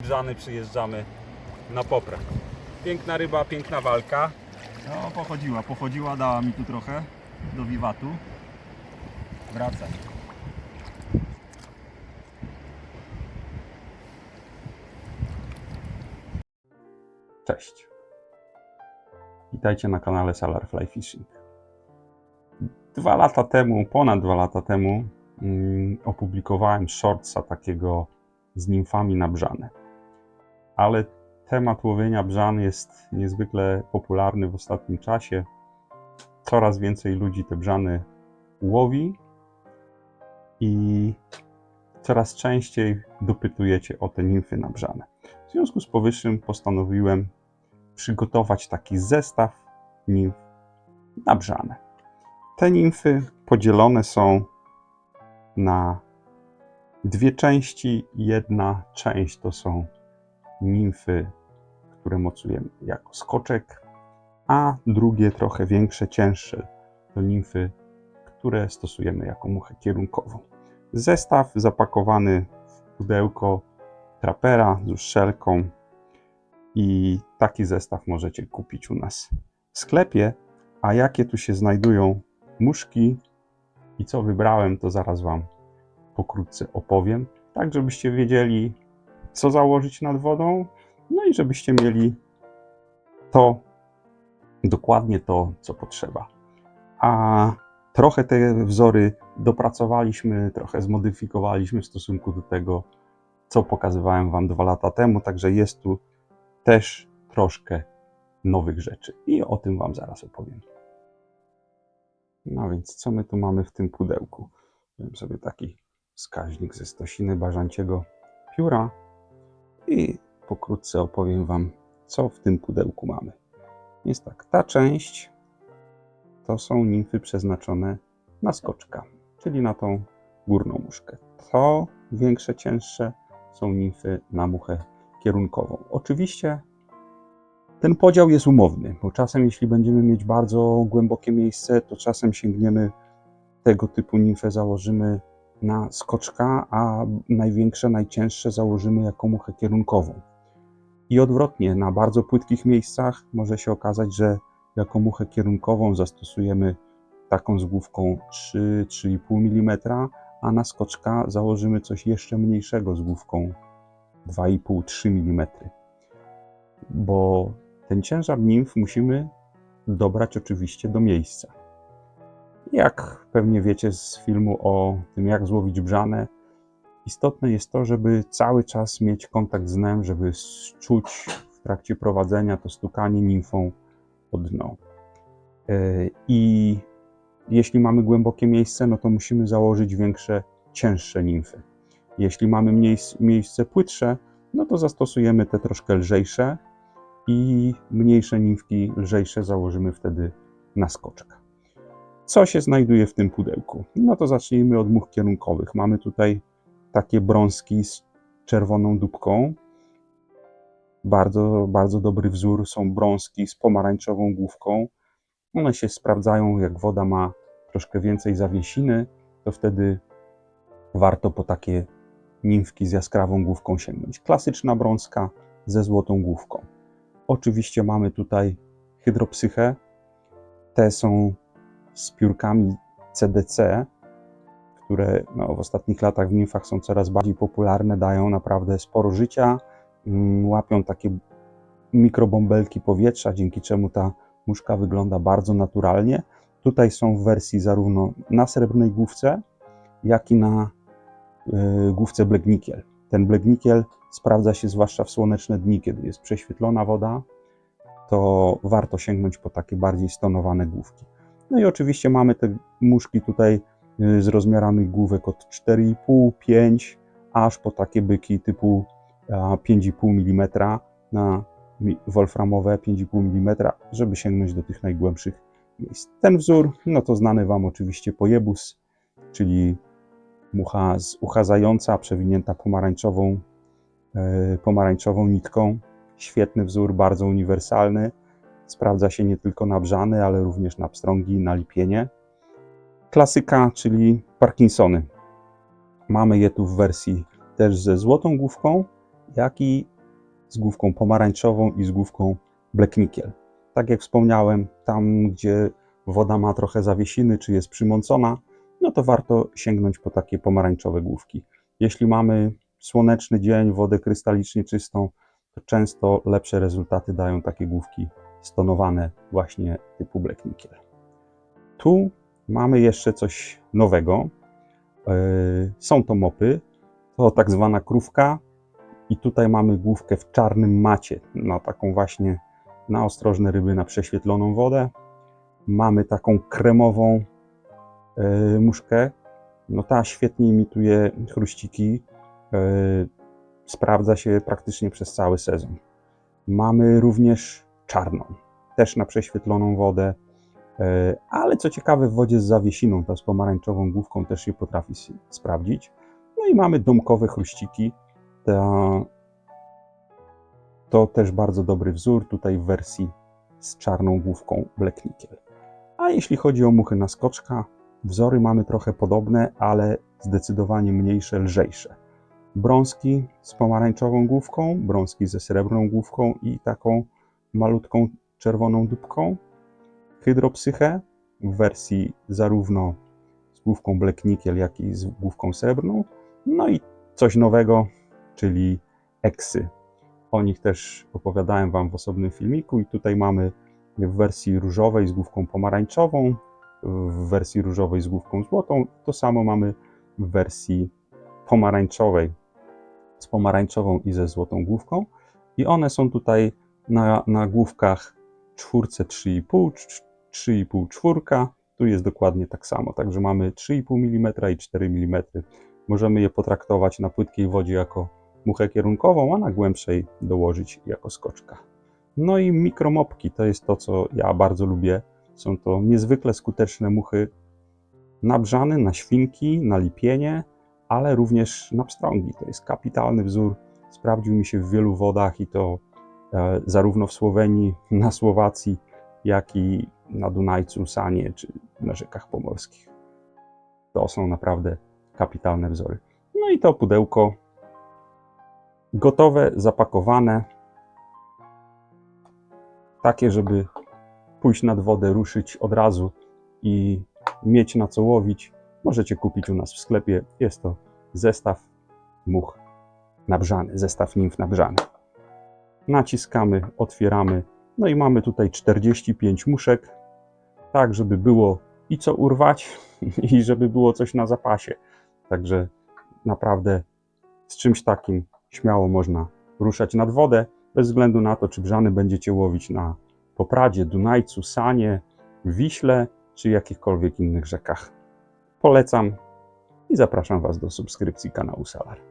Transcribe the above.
Brzany przyjeżdżamy na poprę. Piękna ryba, piękna walka. No, pochodziła, pochodziła, dała mi tu trochę do wiwatu. Wraca. Cześć. Witajcie na kanale Salar Fly Fishing. Dwa lata temu, ponad dwa lata temu, mm, opublikowałem shortsa takiego z nimfami na brzane. Ale temat łowienia brzan jest niezwykle popularny w ostatnim czasie. Coraz więcej ludzi te brzany łowi i coraz częściej dopytujecie o te nimfy na brzane. W związku z powyższym postanowiłem przygotować taki zestaw nimf na brzane. Te nimfy podzielone są na dwie części. Jedna część to są nimfy, które mocujemy jako skoczek, a drugie, trochę większe, cięższe, to nimfy, które stosujemy jako muchę kierunkową. Zestaw zapakowany w pudełko trapera z uszczelką i taki zestaw możecie kupić u nas w sklepie. A jakie tu się znajdują muszki i co wybrałem, to zaraz Wam pokrótce opowiem, tak żebyście wiedzieli, co założyć nad wodą, no i żebyście mieli to, dokładnie to, co potrzeba. A trochę te wzory dopracowaliśmy, trochę zmodyfikowaliśmy w stosunku do tego, co pokazywałem Wam dwa lata temu, także jest tu też troszkę nowych rzeczy i o tym Wam zaraz opowiem. No więc, co my tu mamy w tym pudełku? Wziąłem sobie taki wskaźnik ze stosiny bażanciego pióra i pokrótce opowiem Wam, co w tym pudełku mamy. Jest tak, ta część to są nimfy przeznaczone na skoczka, czyli na tą górną muszkę. To większe, cięższe są nimfy na muchę kierunkową. Oczywiście ten podział jest umowny, bo czasem, jeśli będziemy mieć bardzo głębokie miejsce, to czasem sięgniemy tego typu nimfę, założymy na skoczka, a największe, najcięższe założymy jako muchę kierunkową. I odwrotnie, na bardzo płytkich miejscach może się okazać, że jako muchę kierunkową zastosujemy taką z główką 3-3,5 mm, a na skoczka założymy coś jeszcze mniejszego z główką 2,5-3 mm. Bo ten ciężar nimf musimy dobrać oczywiście do miejsca. Jak pewnie wiecie z filmu o tym, jak złowić brzane, istotne jest to, żeby cały czas mieć kontakt z dnem, żeby czuć w trakcie prowadzenia to stukanie nimfą o dno. Yy, I jeśli mamy głębokie miejsce, no to musimy założyć większe, cięższe nimfy. Jeśli mamy miejsce płytsze, no to zastosujemy te troszkę lżejsze i mniejsze nimfki, lżejsze założymy wtedy na skoczka. Co się znajduje w tym pudełku? No to zacznijmy od much kierunkowych. Mamy tutaj takie brązki z czerwoną dupką. Bardzo, bardzo dobry wzór są brązki z pomarańczową główką. One się sprawdzają, jak woda ma troszkę więcej zawiesiny, to wtedy warto po takie nimfki z jaskrawą główką sięgnąć. Klasyczna brązka ze złotą główką. Oczywiście mamy tutaj hydropsychę. Te są z piórkami CDC, które no, w ostatnich latach w nimfach są coraz bardziej popularne, dają naprawdę sporo życia, mm, łapią takie mikrobąbelki powietrza, dzięki czemu ta muszka wygląda bardzo naturalnie. Tutaj są w wersji zarówno na srebrnej główce, jak i na y, główce blegnikiel. Ten blegnikiel sprawdza się zwłaszcza w słoneczne dni, kiedy jest prześwietlona woda, to warto sięgnąć po takie bardziej stonowane główki. No i oczywiście mamy te muszki tutaj y, z rozmiarami główek od 4,5, 5, aż po takie byki typu a, 5,5 mm na wolframowe 5,5 mm, żeby sięgnąć do tych najgłębszych miejsc. Ten wzór, no to znany Wam oczywiście pojebus, czyli mucha uchadzająca, przewinięta pomarańczową, e, pomarańczową nitką. Świetny wzór, bardzo uniwersalny. Sprawdza się nie tylko na brzany, ale również na pstrągi, na lipienie. Klasyka, czyli Parkinsony. Mamy je tu w wersji też ze złotą główką, jak i z główką pomarańczową i z główką Black Nickel. Tak jak wspomniałem, tam gdzie woda ma trochę zawiesiny, czy jest przymącona, no to warto sięgnąć po takie pomarańczowe główki. Jeśli mamy słoneczny dzień, wodę krystalicznie czystą, to często lepsze rezultaty dają takie główki stonowane właśnie typu Black Nickel. Tu mamy jeszcze coś nowego. Yy, Są to mopy, to tak zwana krówka i tutaj mamy główkę w czarnym macie, na taką właśnie na ostrożne ryby, na prześwietloną wodę. Mamy taką kremową yy, muszkę, no ta świetnie imituje chruściki, yy, sprawdza się praktycznie przez cały sezon. Mamy również czarną, też na prześwietloną wodę, e, ale co ciekawe w wodzie z zawiesiną, ta z pomarańczową główką też się potrafi sprawdzić. No i mamy domkowe chruściki, ta, to też bardzo dobry wzór, tutaj w wersji z czarną główką Black Nickel. A jeśli chodzi o muchy na skoczka, wzory mamy trochę podobne, ale zdecydowanie mniejsze, lżejsze. Brązki z pomarańczową główką, brązki ze srebrną główką i taką malutką czerwoną dupką. Hydropsychę w wersji zarówno z główką Black Nickel, jak i z główką srebrną. No i coś nowego, czyli eksy. O nich też opowiadałem Wam w osobnym filmiku i tutaj mamy w wersji różowej z główką pomarańczową, w wersji różowej z główką złotą. To samo mamy w wersji pomarańczowej z pomarańczową i ze złotą główką. I one są tutaj na, na główkach czwórce 3,5, cz- 3,5 czwórka. Tu jest dokładnie tak samo. Także mamy 3,5 mm i 4 mm. Możemy je potraktować na płytkiej wodzie jako muchę kierunkową, a na głębszej dołożyć jako skoczka. No i mikromopki to jest to, co ja bardzo lubię. Są to niezwykle skuteczne muchy na brzany, na świnki, na lipienie, ale również na pstrągi. To jest kapitalny wzór. Sprawdził mi się w wielu wodach i to zarówno w Słowenii, na Słowacji, jak i na Dunajcu, Sanie czy na rzekach pomorskich. To są naprawdę kapitalne wzory. No i to pudełko gotowe, zapakowane. Takie, żeby pójść nad wodę, ruszyć od razu i mieć na co łowić. Możecie kupić u nas w sklepie. Jest to zestaw much nabrzany, zestaw nimf nabrzany. Naciskamy, otwieramy. No i mamy tutaj 45 muszek, tak żeby było i co urwać, i żeby było coś na zapasie. Także naprawdę z czymś takim śmiało można ruszać nad wodę, bez względu na to, czy brzany będziecie łowić na Popradzie, Dunajcu, Sanie, Wiśle, czy jakichkolwiek innych rzekach. Polecam i zapraszam Was do subskrypcji kanału Salar.